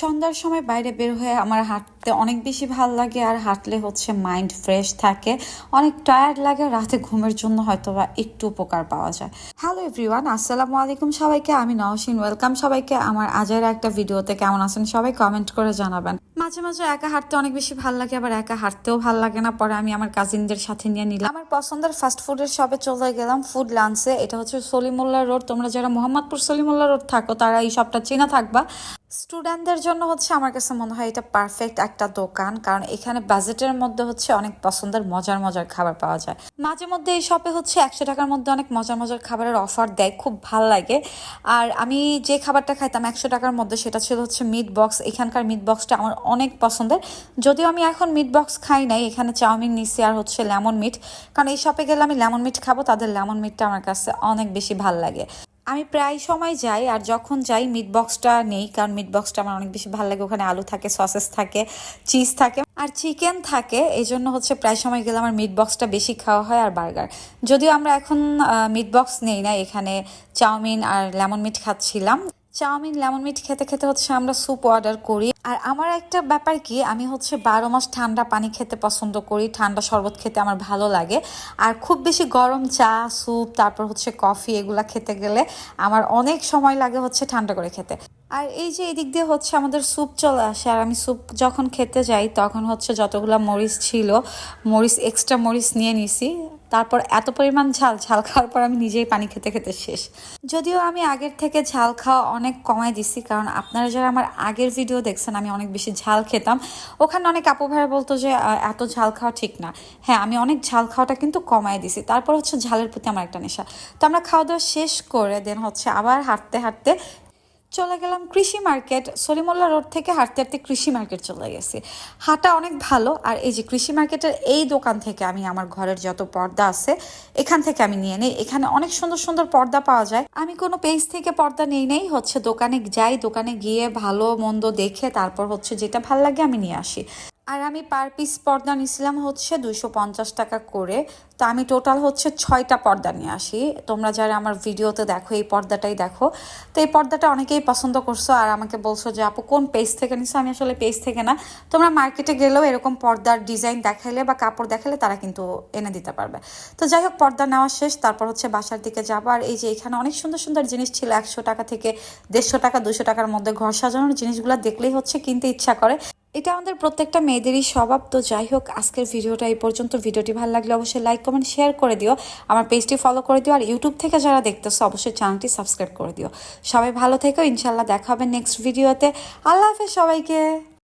সন্ধ্যার সময় বাইরে বের হয়ে আমার হাঁটতে অনেক বেশি ভালো লাগে আর হাঁটলে হচ্ছে মাইন্ড ফ্রেশ থাকে। অনেক টায়ার্ড লাগে রাতে ঘুমের জন্য হয়তো বা একটু উপকার পাওয়া যায়। হ্যালো এভরিওয়ান, আসসালামু আলাইকুম সবাইকে। আমি নওশিন, ওয়েলকাম সবাইকে। আমার আজের একটা ভিডিওতে কেমন আছেন সবাই কমেন্ট করে জানাবেন। মাঝে মাঝে একা হাঁটতে অনেক বেশি ভালো লাগে, আবার একা হাঁটতেও ভালো লাগে না। পরে আমি আমার কাজিনদের সাথে নিয়ে নিলাম। আমার পছন্দের ফাস্ট ফুডের শপে চলে গেলাম ফুড লাঞ্চে এটা হচ্ছে সলিমুল্লাহ রোড তোমরা যারা মোহাম্মদপুর সলিমুল্লাহ রোড থাকো, তারা এই শপটা চেনা থাকবা। স্টুডেন্টদের জন্য হচ্ছে আমার কাছে মনে হয় এটা পারফেক্ট একটা দোকান, কারণ এখানে বাজেটের মধ্যে হচ্ছে অনেক পছন্দের মজার মজার খাবার পাওয়া যায়। মাঝে মধ্যে এই শপে হচ্ছে একশো টাকার মধ্যে অনেক মজার মজার খাবারের অফার দেয়, খুব ভালো লাগে। আর আমি যে খাবারটা খাইতাম একশো টাকার মধ্যে সেটা ছিল হচ্ছে মিট বক্স এখানকার মিট বক্সটা আমার অনেক পছন্দের। যদিও আমি এখন মিট বক্স খাই নাই, এখানে চাউমিন নিছি আর হচ্ছে লেমন মিট কারণ এই শপে গেলে আমি লেমন মিট খাব, তাদের লেমন মিটটা আমার কাছে অনেক বেশি ভালো লাগে। আমি প্রায় সময় যাই আর যখন যাই মিট বক্সটা নেই, কারণ মিট বক্সটা আমার অনেক বেশি ভালো লাগে। ওখানে আলু থাকে সসেস থাকে চিজ থাকে আর চিকেন থাকে। এই জন্য হচ্ছে প্রায় সময় গেলে আমার মিট বক্সটা বেশি খাওয়া হয় আর বার্গার যদিও আমরা এখন মিট বক্স নেই না, এখানে চাউমিন আর লেমন মিট খাচ্ছিলাম। চাউমিন, লেমন মিট খেতে খেতে হচ্ছে আমরা স্যুপ অর্ডার করি। আর আমার একটা ব্যাপার কি, আমি হচ্ছে বারো মাস ঠান্ডা পানি খেতে পছন্দ করি, ঠান্ডা শরবত খেতে আমার ভালো লাগে। আর খুব বেশি গরম চা, স্যুপ, তারপর হচ্ছে কফি এগুলা খেতে গেলে আমার অনেক সময় লাগে হচ্ছে ঠান্ডা করে খেতে। আর এই যে এদিক দিয়ে হচ্ছে আমাদের স্যুপ চলে আসে, আর আমি স্যুপ যখন খেতে যাই তখন হচ্ছে যতগুলো মরিচ ছিল, মরিচ এক্সট্রা মরিচ নিয়ে নিছি। তারপর এত পরিমাণ ঝাল ঝাল খাওয়ার পর আমি নিজেই পানি খেতে খেতে শেষ। যদিও আমি আগের থেকে ঝাল খাওয়া অনেক কমাই দিছি, কারণ আপনারা যারা আমার আগের ভিডিও দেখছেন, আমি অনেক বেশি ঝাল খেতাম। ওখানে অনেক আপু বলতো যে এত ঝাল খাওয়া ঠিক না। হ্যাঁ আমি অনেক ঝাল খাওয়াটা কিন্তু কমাই দিছি। তারপর হচ্ছে ঝালের প্রতি আমার একটা নেশা। তো আমরা খাওয়া দাওয়া শেষ করে দেন হচ্ছে আবার হাঁটতে হাঁটতে চলে গেলাম কৃষি মার্কেট। সলিমুল্লাহ রোড থেকে হাঁটতে হাঁটতে কৃষি মার্কেট চলে গেছি। হাঁটা অনেক ভালো, আর এই যে কৃষি মার্কেটের এই দোকান থেকে আমি আমার ঘরের যত পর্দা আছে, এখান থেকে আমি নিয়ে নিই। এখানে অনেক সুন্দর সুন্দর পর্দা পাওয়া যায়। আমি কোনো পেজ থেকে পর্দা নেই নেই, হচ্ছে দোকানে যাই, দোকানে গিয়ে ভালো মন্দ দেখে তারপর হচ্ছে যেটা ভালো লাগে আমি নিয়ে আসি। আর আমি পার পিস পর্দা নিছিলাম হচ্ছে দুইশো পঞ্চাশ টাকা করে। তো আমি টোটাল হচ্ছে ছয়টা পর্দা নিয়ে আসি। তোমরা যারা আমার ভিডিওতে দেখো, এই পর্দাটাই দেখো। তো এই পর্দাটা অনেকেই পছন্দ করছ আর আমাকে বলছো যে, আপু, কোন পেজ থেকে নিছো? আমি আসলে পেজ থেকে না। তোমরা মার্কেটে গেলেও এরকম পর্দার ডিজাইন দেখাইলে বা কাপড় দেখালে তারা কিন্তু এনে দিতে পারবে। তো যাই হোক, পর্দা নেওয়া শেষ, তারপর হচ্ছে বাসার দিকে যাব। আর এই যে এখানে অনেক সুন্দর সুন্দর জিনিস ছিল, একশো টাকা থেকে দেড়শো টাকা, দুশো টাকার মধ্যে ঘর সাজানোর জিনিসগুলো দেখলেই হচ্ছে কিনতে ইচ্ছা করে। এটা আমাদের প্রত্যেকটা মেয়েদেরই স্বভাব, তো যাই হোক, আজকের ভিডিওটা এই পর্যন্ত। ভিডিওটি ভালো লাগলে অবশ্যই লাইক কমেন্ট শেয়ার করে দিও। আমার পেজটি ফলো করে দিও। আর ইউটিউব থেকে যারা দেখতেছো, অবশ্যই চ্যানেলটি সাবস্ক্রাইব করে দিও। সবাই ভালো থেকো। ইনশাল্লাহ দেখা হবে নেক্সট ভিডিওতে আল্লাহ হাফেজ সবাইকে।